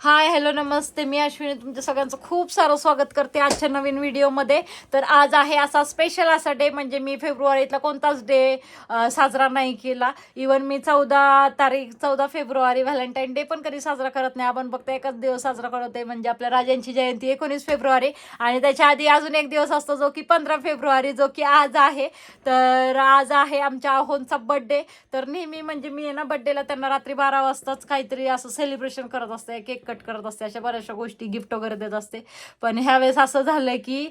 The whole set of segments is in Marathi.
हाय हॅलो नमस्ते. मी अश्विनी. तुमच्या सगळ्यांचं खूप सारं स्वागत करते आजच्या नवीन व्हिडिओमध्ये. तर आज आहे असा स्पेशल असा डे म्हणजे मी फेब्रुवारीतला कोणताच डे साजरा नाही केला. इवन मी चौदा तारीख चौदा फेब्रुवारी व्हॅलेंटाईन डे पण कधी साजरा करत नाही. आपण फक्त एकच दिवस साजरा करत आहे म्हणजे आपल्या राजांची जयंती एकोणीस फेब्रुवारी. आणि त्याच्या आधी अजून एक दिवस असतो जो की पंधरा फेब्रुवारी जो की आज आहे. तर आज आहे आमच्या आहोंचा बड्डे तर नेहमी म्हणजे मी आहे ना बड्डेला त्यांना रात्री बारा वाजताच काहीतरी असं सेलिब्रेशन करत असते. केक कट करत असते अशा बऱ्याचशा गोष्टी गिफ्ट वगैरे देत असते. पण ह्यावेळेस असं झालंय की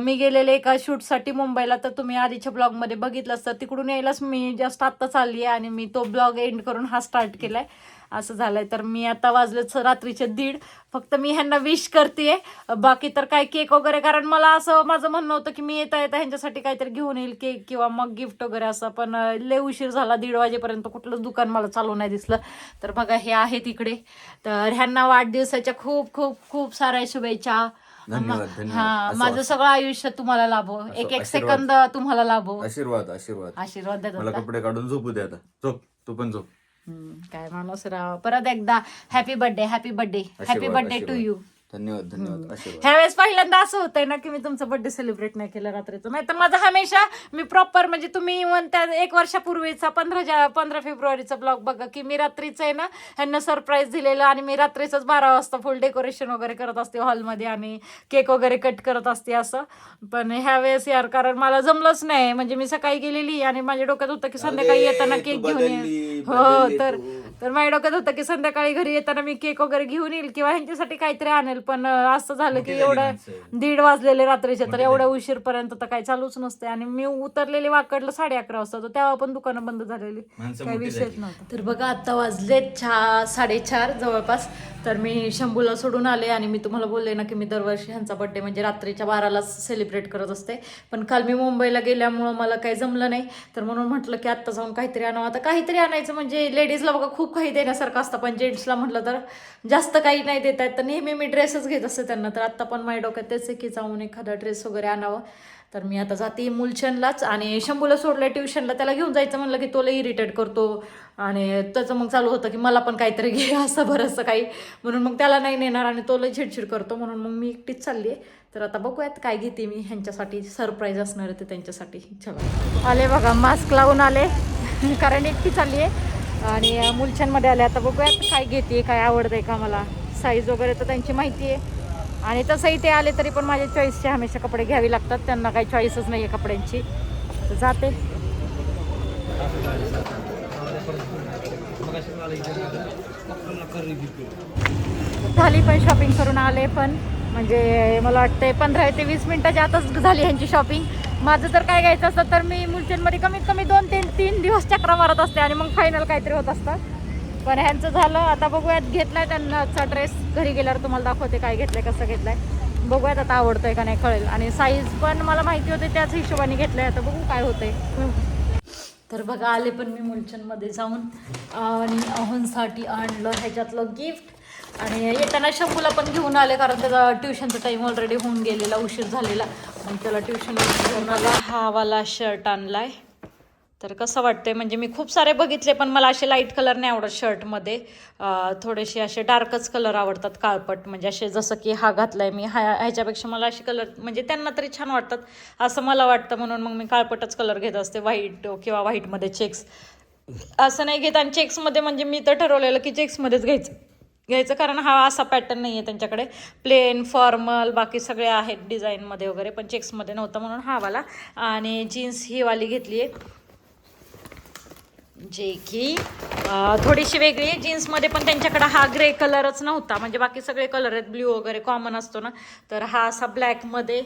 मी गेलेले एका शूटसाठी मुंबईला तर तुम्ही आधीच्या ब्लॉगमध्ये बघितलं असतं. तिकडून यायलाच मी जस्ट आत्ता चालली आहे आणि मी तो ब्लॉग एंड करून हा स्टार्ट केलाय. असं झालंय. तर मी आता वाजलेच रात्रीचे दीड. फक्त मी ह्यांना विश करते बाकी तर काय केक वगैरे कारण मला असं माझं म्हणणं होतं की मी येता येता ह्यांच्यासाठी काहीतरी घेऊन येईल केक किंवा मग गिफ्ट वगैरे असं. पण लय उशीर झाला. दीड वाजेपर्यंत कुठलंच दुकान मला चालू नाही दिसलं. तर बघा हे आहे तिकडे तर ह्यांना वाढदिवसाच्या खूप खूप खूप साऱ्या शुभेच्छा. हा माझं सगळं आयुष्य तुम्हाला लाभो. एक एक. सेकंद तुम्हाला लाभो. आशीर्वाद आशीर्वाद. आशीर्वाद मला? कपडे काढून झोपू दे आता. झोप तू पण झोप. काय माणूस राव परत एकदा happy birthday happy birthday happy birthday to. You धन्यवाद धन्यवाद. आशीर्वाद ह्यावेळेस पहिल्यांदा असं होतंय ना की मी तुमचं बर्थडे सेलिब्रेट नाही केलं रात्रीचं. नाही तर माझं हमेशा मी प्रॉपर म्हणजे तुम्ही म्हणता एक वर्षापूर्वीचा पंधरा जा पंधरा फेब्रुवारीचा ब्लॉग बघा की मी रात्रीचं आहे ना ह्यांना सरप्राईज दिलेलं आणि मी रात्रीचंच बारा वाजता फुल डेकोरेशन वगैरे करत असते हॉलमध्ये आणि केक वगैरे कट करत असते असं. पण ह्यावेळेस यार कारण मला जमलंच नाही. म्हणजे मी सकाळी गेलेली आणि माझ्या डोक्यात होतं की संध्याकाळी येताना केक घेऊन बदलली, ये. हो तर. तर माझ्या डोक्यात होतं की संध्याकाळी घरी येताना मी केक वगैरे घेऊन येईल किंवा ह्यांच्यासाठी काहीतरी आणेल. पण असं झालं की एवढं. दीड वाजलेले रात्रीचे तर एवढ्या उशीरपर्यंत तर काही चालूच नसते आणि मी उतरलेले वाकडलं साडे अकरा वाजता तर तेव्हा पण दुकानं बंद झालेली. काही विषयच. नव्हता. तर बघा आता वाजले चा साडेचार जवळपास. तर मी शंभूला सोडून आले आणि मी तुम्हाला बोलले ना की मी दरवर्षी ह्यांचा बड्डे म्हणजे रात्रीच्या बारालाच सेलिब्रेट करत असते. पण काल मी मुंबईला गेल्यामुळं मला काही जमलं नाही. तर म्हणून म्हटलं की आत्ता जाऊन काहीतरी आणावं. आता काहीतरी आणायचं म्हणजे लेडीजला बघा खूप काही देण्यासारखं असतं. पण जेंट्सला म्हटलं तर जास्त काही नाही देत आहेत तर नेहमी मी ड्रेसच घेत असते त्यांना तर आत्ता पण माझ्या डोक्यात तेच आहे की जाऊन एखादा ड्रेस वगैरे आणावं. तर मी आता जाते मुलचंदलाच आणि शंभूला सोडलं ट्युशनला त्याला घेऊन जायचं म्हणलं की तोला इरिटेट करतो आणि त्याचं मग चालू होतं की मला पण काहीतरी घे असं बरंचसं काही. म्हणून मग त्याला नाही नेणार आणि तोला चिडचिड करतो. म्हणून मग मी एकटीच चालली आहे तर आता बघूयात काय घेते मी ह्यांच्यासाठी. सरप्राईज असणार आहे ते त्यांच्यासाठी. चला. आले बघा मास्क लावून आले. कारण एकटी चालली आहे आणि मुलचंदमध्ये आले. आता बघूयात काय घेते काय आवडतंय का मला. साईज वगैरे तर त्यांची माहिती आहे. आणि तसंही ते आले तरी पण माझ्या चॉईसचे हमेशा कपडे घ्यावे लागतात. त्यांना काही चॉईसच नाही आहे कपड्यांची. तर जाते. झाली पण शॉपिंग करून आले पण. म्हणजे मला वाटते पंधरा ते वीस मिनिटाच्या आतच झाली ह्यांची शॉपिंग माझं जर काय घ्यायचं असतं तर मी मुलचेनमध्ये कमीत कमी दोन तीन तीन दिवस चक्र मारत असते आणि मग फायनल काहीतरी होत असतं. पण ह्यांचं झालं आता बघूयात घेतलाय त्यांनाचा ड्रेस घरी गेल्यावर तुम्हाला दाखवते काय घेतलंय कसं घेतलंय. बघूयात आता आवडतंय का नाही कळेल. आणि साईज पण मला माहिती होते त्याच हिशोबाने घेतलंय. आता बघू काय होतंय. तर बघा आले पण मी मुलचंदमध्ये जाऊन. आणि अहोंसाठी आणलं ह्याच्यातलं गिफ्ट आणि येताना शंभूला पण घेऊन आले कारण त्याचा ट्युशनचा टाईम ऑलरेडी होऊन गेलेला उशीर झालेला. आणि त्याला ट्युशन घेऊन आला. हा वाला शर्ट आणलाय. तर कसं वाटतंय? म्हणजे मी खूप सारे बघितले पण मला असे लाइट कलर नाही आवडत शर्टमध्ये थोडेसे असे डार्कच कलर आवडतात काळपट. म्हणजे असे जसं की हा घातलाय मी हा ह्याच्यापेक्षा मला असे कलर म्हणजे त्यांना तरी छान वाटतात. असं मला वाटतं म्हणून मग मी काळपटच कलर घेत असते व्हाईट किंवा व्हाईटमध्ये चेक्स असं नाही घेत. आणि चेक्समध्ये म्हणजे मी तर ठरवलेलं की चेक्समध्येच घ्यायचं. घ्यायचं कारण हा असा पॅटर्न नाही आहे त्यांच्याकडे. प्लेन फॉर्मल बाकी सगळे आहेत डिझाईनमध्ये वगैरे पण चेक्समध्ये नव्हतं म्हणून हा वाला. आणि जीन्स ही वाली घेतली आहे जे की थोडीशी वेगळी आहे. जीन्समध्ये पण त्यांच्याकडे हा ग्रे कलरच नव्हता. म्हणजे बाकी सगळे कलर आहेत. ब्ल्यू वगैरे कॉमन असतो ना. तर हा असा ब्लॅकमध्ये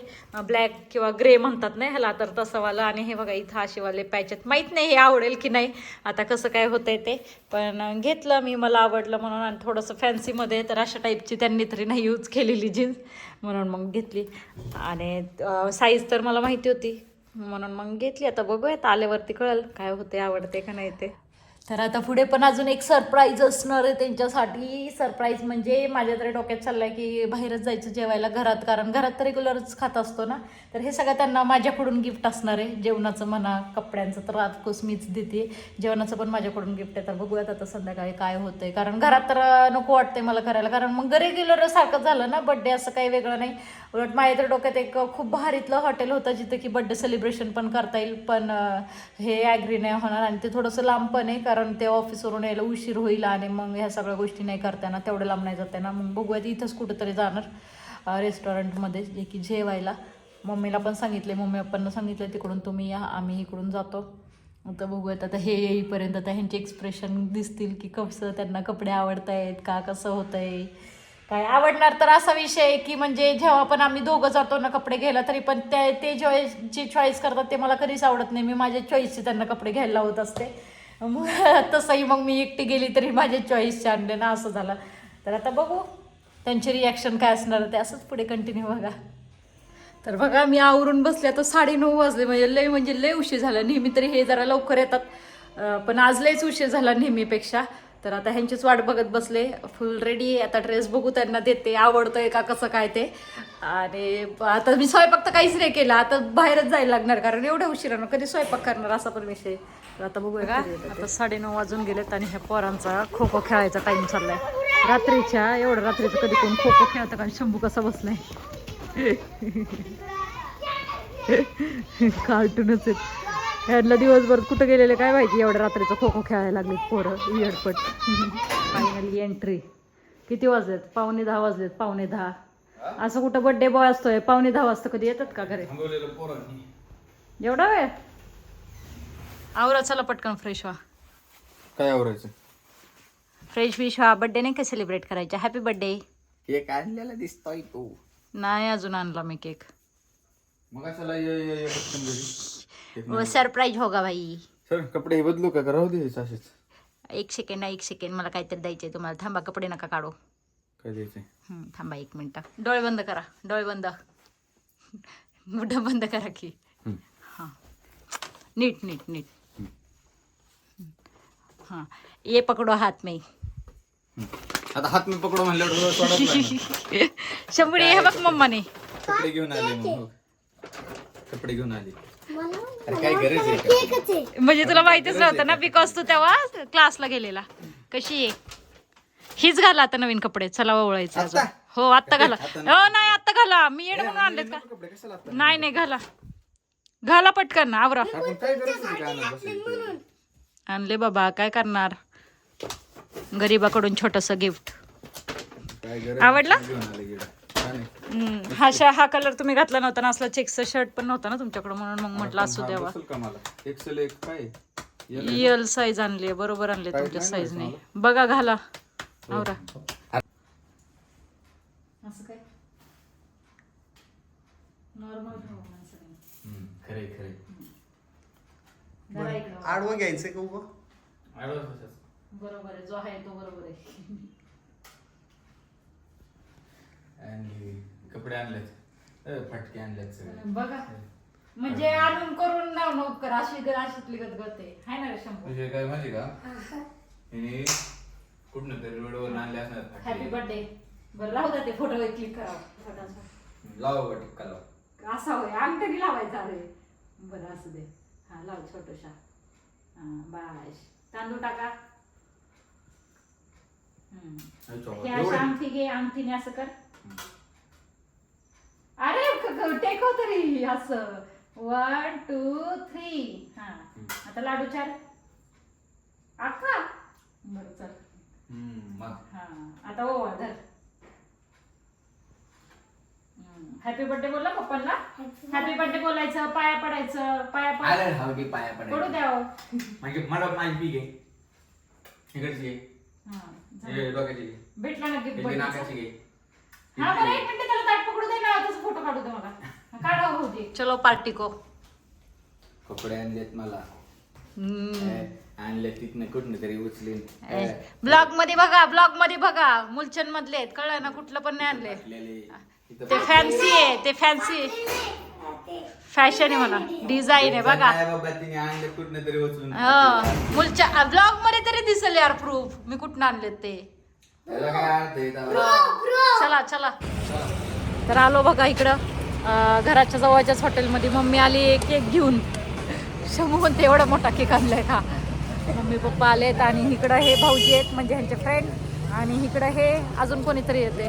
ब्लॅक किंवा ग्रे म्हणतात ना ह्याला. तर तसंवालं आणि हे बघा इथं असेवाले पॅच आहेत. माहीत नाही हे आवडेल की नाही. आता कसं काय होतंय ते. पण घेतलं मी. मला आवडलं म्हणून आणि थोडंसं फॅन्सीमध्ये तर अशा टाईपची त्यांनी तरी नाही यूज केलेली जीन्स. म्हणून मग घेतली. आणि साईज तर मला माहिती होती. म्हणून मग घेतली. आता बघूयात आल्यावरती कळेल काय होते आवडते का नाही ते. तर आता पुढे पण अजून एक सरप्राईज असणार आहे त्यांच्यासाठी. सरप्राईज म्हणजे माझ्या तरी डोक्यात चाललंय की बाहेरच जायचं जेवायला घरात कारण घरात तर रेग्युलरच खात असतो ना. तर हे सगळं त्यांना माझ्याकडून गिफ्ट असणार आहे. जेवणाचं म्हणा कपड्यांचं तर ऑफकोर्स मीच देते. जेवणाचं पण माझ्याकडून गिफ्ट आहे. तर बघूयात आता संध्याकाळी काय होतंय. कारण घरात तर नको वाटतंय मला करायला. कारण मग रेग्युलर सारखं झालं ना बड्डे असं काही वेगळं नाही. उलट माझ्या तर डोक्यात एक खूप भारीतलं हॉटेल होतं जिथं की बड्डे सेलिब्रेशन पण करता येईल. पण हे ॲग्री नाही होणार आणि ते थोडंसं लांब पण आहे कारण ते ऑफिसवरून यायला उशीर होईल आणि मग ह्या सगळ्या गोष्टी नाही करता तेवढं लांब नाही जाता मग बघूयात इथंच कुठंतरी जाणार रेस्टॉरंटमध्ये जे की जेवायला. मम्मीला पण सांगितले मम्मी पप्पांना सांगितलं तिकडून तुम्ही या आम्ही इकडून जातो. आता बघूयात आता हे येईपर्यंत आता ह्यांचे एक्सप्रेशन दिसतील की कसं त्यांना कपडे आवडत आहेत का कसं होतं आहे काय आवडणार तर असा विषय आहे की म्हणजे जेव्हा पण आम्ही दोघं जातो ना कपडे घ्यायला तरी पण ते ते चॉईस जे चॉईस करतात ते मला कधीच आवडत नाही. मी माझ्या चॉईसचे त्यांना कपडे घ्यायला लावत असते. मग तसंही मग मी एकटी गेली तरी माझे चॉईसचे आणले ना असं झालं. तर आता बघू त्यांचे रिॲक्शन काय असणार ते असंच पुढे कंटिन्यू बघा. तर बघा मी आवरून बसले आता साडेनऊ वाजले म्हणजे लय म्हणजे लय उशीर झाला. नेहमी तरी हे जरा लवकर येतात. पण आज लयच उशीर झाला नेहमीपेक्षा. तर आता ह्यांचीच वाट बघत बसले. फुल रेडी आता ड्रेस बघू त्यांना देते. आवडतोय का कसं काय ते. आणि आता मी स्वयंपाक तर काहीच नाही केला. आता बाहेरच जायला लागणार. कारण एवढ्या उशिरानं कधी स्वयंपाक करणार असा पण विषय. तर आता बघूया का आता साडेनऊ वाजून गेलेत आणि ह्या पोरांचा खो खो खेळायचा टाइम चाललाय. रात्रीच्या एवढं रात्रीचं कधी कोण खो खो खेळतं का? शंभू कसा बसलाय? कार्टूनच आहेत. ह्यांना दिवसभर कुठं गेलेले काय माहिती? एवढ्या रात्रीचं खो खो खेळायला लागले पोरं इयरपट फायनली एंट्री किती वाजलेत? पावणे दहा वाजलेत पावणे दहा. असं कुठं बर्थडे बॉय असतोय पावणे दहा वाजता कधी येतात का घरी? एवढा वेळ? आवरा चला पटकन फ्रेश व्हा. काय आवरायचं? फ्रेश विश व्हा. बर्थडे नाही का सेलिब्रेट करायचा हॅपी बर्थडे केक आणलेला दिसतोय तू. नाही अजून आणला मी केक मग कशाला ये ये ये पटकन घरी. वो सरप्राईज होगा भाई सर कपडे हे बदलू का? का राहू दे असेच एक सेकंड एक सेकंड मला काहीतरी द्यायचंय तुम्हाला. थांबा कपडे नका काढू. काय थांबा एक मिनटं. डोळे बंद करा. डोळे बंद. मुठं बंद करा की. हां. नीट नीट नीट. हां. ये पकडो हात में. आता हात मी पकडू म्हणल्यावर सोडत नाही. शंभरी हे बघ मम्माने. कपडे घेऊन आले मग कपडे घेऊन आले. अरे काय गरज आहे का म्हणजे तुला माहितीच नव्हतं ना बिकॉज तू तेव्हा क्लासला गेलेला. कशी आहे? हीच घाला आता नवीन कपडे. चला ओळायचं अजून. आत्ता? हो आत्ता घाला. हो नाही. आत्ता घाला. मी येणं म्हणून आणलेत का? कपडे कशाला आता? नाही नाही घाला. घाला पटकन आवरा. आपण काय गरज आहे का आणत बसायची? आणले बाबा काय करणार? गरीबाकडून छोटस गिफ्ट आवडला? हा शा हा कलर तुम्ही घातला नव्हता ना असला चेकचा शर्ट पण नव्हता ना तुमच्याकडे म्हणून मग म्हटलं असू हा, द्यावा. एल साईज आणली बरोबर आणले तुमच्या नाही साईज माहिती नाही बघा घाला. आवरा असं काय नॉर्मल हम्म, खरे खरे आडवं घ्यायचं का उभं? बरोबर आहे जो आहे तो बरोबर आहे. आणि कपडे आणलेत. अ, फटके आणलेत सगळे. बघा. म्हणजे आणून करून नाव नोट कर अशी अशीतली गत गत आहे. हाय ना रे शंभू. म्हणजे काय माहिती का? हिने कुठनं तरी रोडवर आणले असणार हॅपी फटके बर्थडे बरं राहू द्या ते फोटोवर क्लिक करा. छोटासा लावा बा टिक्का लावा. असा होय अंगठी लावायचा अरे बरं असू दे. हा लाव छोटूशा बाश तांदूळ टाका. हे अशी? अंगठी घे अंगठीने असं कर. अरे टेको तरी असं. One two three. हा. आता लाडू चार. अक्का बरं चल. हम्म, मग. हा. आता ओवा धर हॅपी बर्थडे बोलला पप्पांना? हॅपी बर्थडे बोलायचं पाया पडायचं पाया पड आलं हवं की पाया पडू पडायला द्यावं म्हणजे मला माझी पीक आहे. इकडची आहे. हा, झालं. हे डोक्याची घे. भेटला ना गिफ्ट नाकाची घे हा बरं एक मिनिट त्याला ताट पकडू दे ना तसं फोटो काढू दे मला. काढा होऊ दे. चलो पार्टी को. कपडे आणलेत मला. आणले तिथनं कुठनं तरी उचलीन. ब्लॉगमध्ये बघा ब्लॉगमध्ये बघा. मुलचंद मधले आहेत कळलं ना कुठलं पण नाही आणले. ते फॅन्सी आहे ते फॅन्सी फॅशन आहे म्हणा. डिझाईन आहे बघा. हो मुलच्या ब्लॉगमध्ये तरी दिसेल यार प्रूफ मी कुठून आणले ते? चला चला. तर आलो बघा इकडं. घराच्या जवळच्याच हॉटेलमध्ये मम्मी आली केक घेऊन. शंभू म्हणते एवढा मोठा केक आणलाय का मम्मी पप्पा आलेत आणि इकडं हे भाऊजी आहेत म्हणजे ह्यांचे फ्रेंड आणि इकडं हे अजून कोणीतरी येते.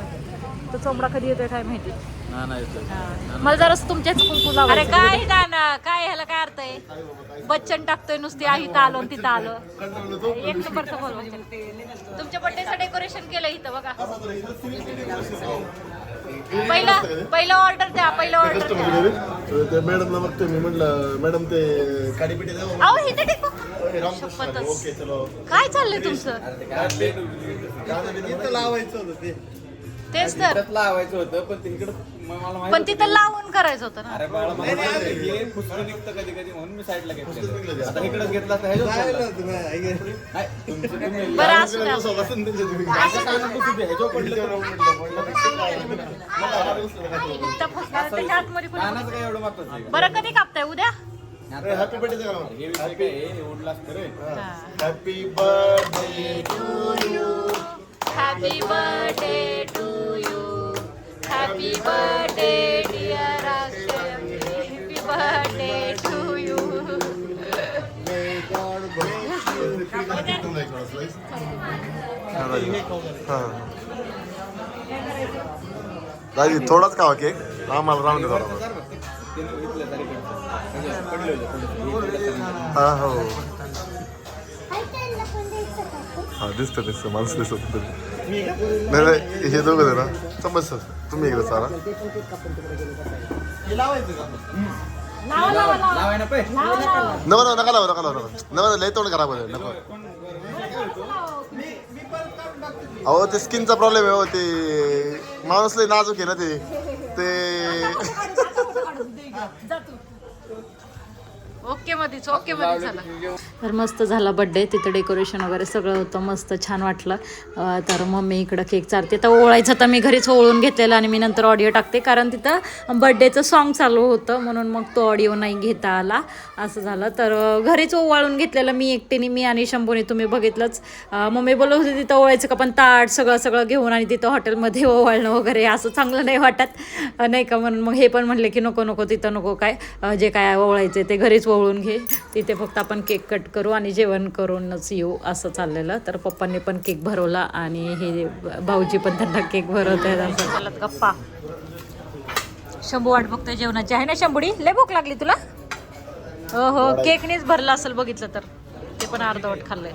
तो चोमडा कधी येतोय काय माहिती? हा. मला जरा तुमच्याच कुंकू अरे काय गाणं? काय ह्याला काय अर्थ आहे? बच्चन टाकतोय नुसती आई इथं आलो आणि तिथं आलो. एक नंबरचं बोल बच्चन तुमच्या बर्थडेचं डेकोरेशन केलं इथं बघा. पहिलं पहिलं ऑर्डर द्या पहिलं ऑर्डर द्या. ते मॅडमला बघतोय मी म्हटलं मॅडम ते काडीपिटी द्या. मला. अहो इथे टेको ओके, रामकृष्ण हरी. शपथच. ओके चलो. काय चाललंय तुमचं? इथं लावायचं होतं ते. तेच तर लावायचं होतं पण ते इकडं म- मला माहीत पण होतं तिथं की- लावून करायचं होतं ना अरे बाळा मला माहीत होतं की हे फुसकं निघतं कधी कधी म्हणून मी साईडला घेतलं आता इकडंच घेतला असता ह्याच्यात जायला पडला. होतं ना, आई गं. नाही, तुमचं तुम्ही- बरं असू द्या बसून त्यांच्या तुम्ही. ह्याच्यावर पडलं तर- इथं फसणार त्याच्या आतमध्ये कोणी- कानाचं काय एवढं महत्वाचं आहे का? बरं कधी कापताय उद्या अरे, हॅपी बर्थडे. हे विषय काय आहे? हे. Happy birthday to you happy birthday to you happy birthday dear happy birthday to you दादी थोडाच खावा केक आम्हाला राहून दे थोडा जर बघ, हो दिसतं दिसतं. माणसं दिसत नाही. नाही हे दोघं ना समज तुम्ही एकदा सारा लावा लावा लावा. लावाय ना पै. लावा लावा. नवा नवा नका लावा नका लावा नका नवा लय तोंड खराब होईल नको. अहो ते स्किनचा प्रॉब्लेम आहे हो ते माणूस लय नाजूक आहे ना ते. ते. ओके मध्येच ओके मध्ये झाला. तर मस्त झाला बड्डे तिथं डेकोरेशन वगैरे सगळं होतं मस्त छान वाटलं. तर मम्मी इकडं केक चालते तर ओळायचं तर मी घरीच ओळून घेतलेलं आणि मी नंतर ऑडिओ टाकते कारण तिथं बड्डेचं सॉन्ग चालू होतं म्हणून मग तो ऑडिओ नाही घेता आला. असं झालं. तर घरीच ओवाळून घेतलेलं मी एकटीने मी आणि शंभूने तुम्ही बघितलंच. मम्मी बोलत होती तिथं ओवायचं का? पण ताट सगळं सगळं घेऊन आणि तिथं हॉटेलमध्ये ओवाळणं वगैरे असं चांगलं नाही वाटत. नाही का? म्हणून मग हे पण म्हणले की नको नको तिथं नको काय जे काय ओवळायचे ते घरीच ओवळून घे. तिथे फक्त आपण केक कट करू आणि जेवण करूनच येऊ असं चाललेलं. तर पप्पांनी पण केक भरवला आणि हे भाऊजी पण त्यांना केक भरवत आहेत असं. चालत गप्पा. शंभू वाट बघतोय जेवणाची. आहे ना शंभुडी? लय भूक लागली तुला? हो हो. केकनेच भरला असेल बघितलं तर. ते पण अर्धवट खाल्लंय.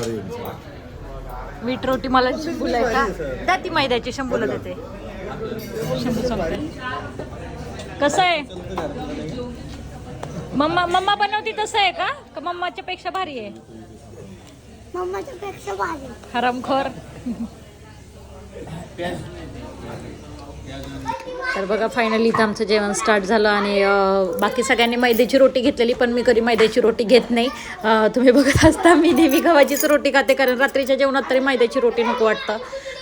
आहे. मीठ रोटी मला शंभूला आहे का? द्या ती मैद्याची शंभूला देते. शंभू सांगते कसं आहे? मम्मा मम्मा बनवती तसं आहे का? का मम्माच्या पेक्षा भारी आहे? मम्माच्या पेक्षा भारी. हरामखोर. तर बघा फायनली इथं आमचं जेवण स्टार्ट झालं आणि बाकी सगळ्यांनी मैद्याची रोटी घेतलेली पण मी कधी मैद्याची रोटी घेत नाही. तुम्ही बघत असता मी नेहमी गव्हाचीच रोटी खाते कारण रात्रीच्या जेवणात तरी मैद्याची रोटी नको वाटतं.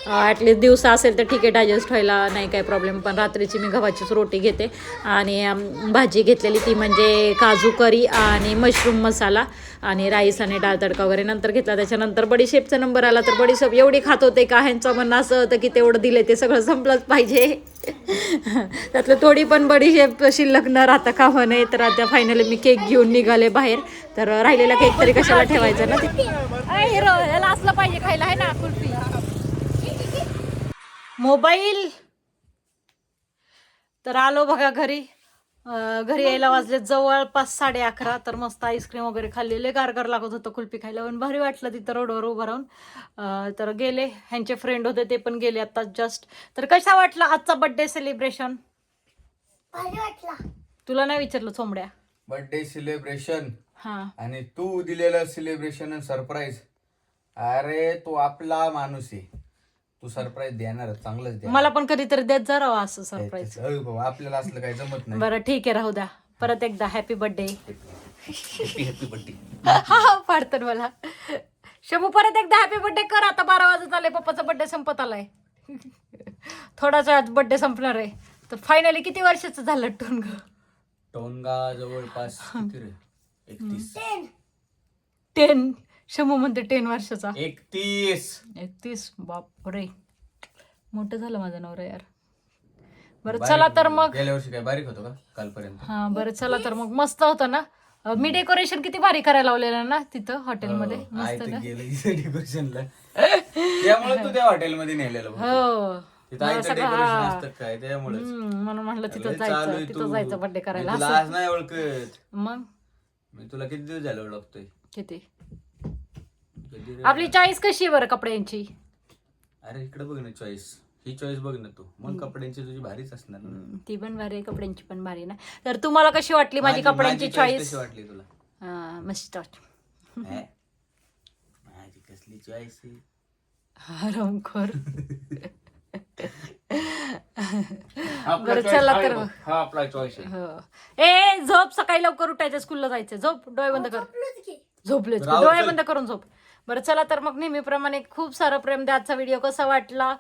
ॲटलिस्ट दिवसा असेल तर ठीक आहे डायजेस्ट व्हायला नाही काय प्रॉब्लेम पण रात्रीची मी गव्हाचीच रोटी घेते. आणि भाजी घेतलेली ती म्हणजे काजू करी आणि मशरूम मसाला आणि राईस आणि डाळ तडका वगैरे नंतर घेतला. त्याच्यानंतर बडीशेपचा नंबर आला तर बडीशेप एवढी खात होते का? ह्यांचं म्हणणं असं होतं की तेवढं दिलं ते सगळं संपलंच पाहिजे. त्यातलं थोडी पण बडीशेप शिल्लक न राहता का नये तर आता फायनली मी केक घेऊन निघाले बाहेर. तर राहिलेला केक तरी कशाला ठेवायचा ना याला असलं पाहिजे खायला आहे ना कुल्फी? मोबाईल. तर आलो बघा घरी. घरी यायला वाजले जवळपास साडे अकरा. तर मस्त आईस्क्रीम वगैरे खाल्लेले. गारगार लागत होतं कुल्फी खायला पण भारी वाटलं तिथं रोडवर उभं राहून. तर गेले. ह्यांचे फ्रेंड होते ते पण गेले आता जस्ट तर कसा वाटला आजचा बर्थडे सेलिब्रेशन भारी वाटला. तुला नाही विचारलं चोंबड्या बर्थडे सेलिब्रेशन हा. आणि तू दिलेलं सेलिब्रेशन सरप्राईज अरे तू आपला माणूस आहे. तू सरप्राईज देणार चांगलंच मला पण कधीतरी देत जा राव असं सरप्राईज अरे बाबा, आपल्याला असलं काही जमत नाही. बरं ठीक आहे राहू द्या. परत एकदा happy birthday happy happy birthday हा पाडतात मला. शंभू परत एकदा हॅपी बर्थडे कर. आता बारा वाजत आले पप्पाचा बर्थडे संपत आलाय. थोडाच आज बर्थडे संपणार आहे. तर फायनली किती वर्षाचं झालं टोनग? टोनगा जवळपास किती रे? एकतीस. टेन शंभू म्हणते टेन वर्षाचा. एकतीस. एकतीस? बाप रे मोठं झालं माझं नवरा यार. बरं चला तर मग. गेल्या वर्षी काय बारीक होतो का? कालपर्यंत. हा बरं चला तर मग. मस्त होतं ना? अं, मी डेकोरेशन किती भारी करायला लावलेलं ना तिथं हॉटेलमध्ये? हो, मस्त ना? गेलं डेकोरेशनला त्यामुळे तू त्या हॉटेलमध्ये नेलेलं बहुतेक. हो. तिथं मला आयतं सगळं डेकोरेशन. असतं काय त्यामुळेच. हम्म, म्हणून म्हणलं तिथं जायचं तिथं. जायचं बर्थडे करायला. आज नाही ओळखत. मग? मी तुला किती दिवस झाले ओळखतोय? किती? कधी रे? आपली चॉईस कशी आहे बरं कपड्यांची? अरे इकडे बघ ना चॉईस ही चॉईस बघ ना तू. मग कपड्यांची तुझी भारीच असणार ना. ती पण भारी आहे कपड्यांची पण भारी ना. तर तुम्हाला कशी वाटली माझी कपड्यांची माझी choice चॉईस कशी वाटली तुला? मस्त हे? माझी कसली चॉईस आहे? आरामखोर आपला बरं, choice चला आहे तर बघ. मग. हा आपला चॉईस आहे. हो. ए झोप सकाळी लवकर उठायचं स्कूलला जायचं. झोप डोळे बंद कर. झोपले राहू डोळे चल. बंद करून झोप. बरं चला तर मग नेहमीप्रमाणे खूप सारं प्रेम द्या आजचा व्हिडिओ कसा वाटला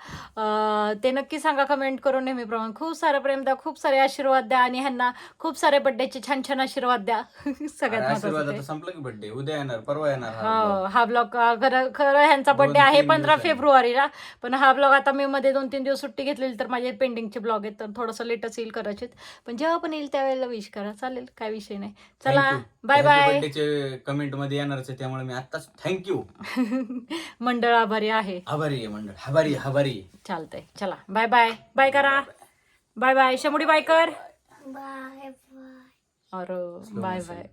ते नक्की सांगा कमेंट करून नेहमीप्रमाणे खूप सारं प्रेम द्या खूप सारे आशीर्वाद द्या आणि ह्यांना खूप सारे बड्डेचे छान छान आशीर्वाद द्या सगळ्यात. संपलं की बर्थडे उद्या येणार परवा येणार हा vlog. हा ब्लॉग खरं खरं ह्यांचा बर्थडे आहे पंधरा. फेब्रुवारीला पण हा ब्लॉग आता मी मध्ये दोन तीन दिवस सुट्टी घेतलेली तर माझे पेंडिंगचे ब्लॉग आहेत तर थोडंसं लेटच येईल कदाचित पण जेव्हा पण येईल त्यावेळेला विश करा चालेल काय विषय नाही चला. बाय बाय कमेंटमध्ये येणारच त्यामुळे मी आताच थँक्यू मंडळ आभारी आहे. आभारी आहे मंडळ. आभारी आभारी. चालतंय. चला. बाय बाय बाय करा बाय बाय शमुडी बाय कर बाय बाय और बाय बाय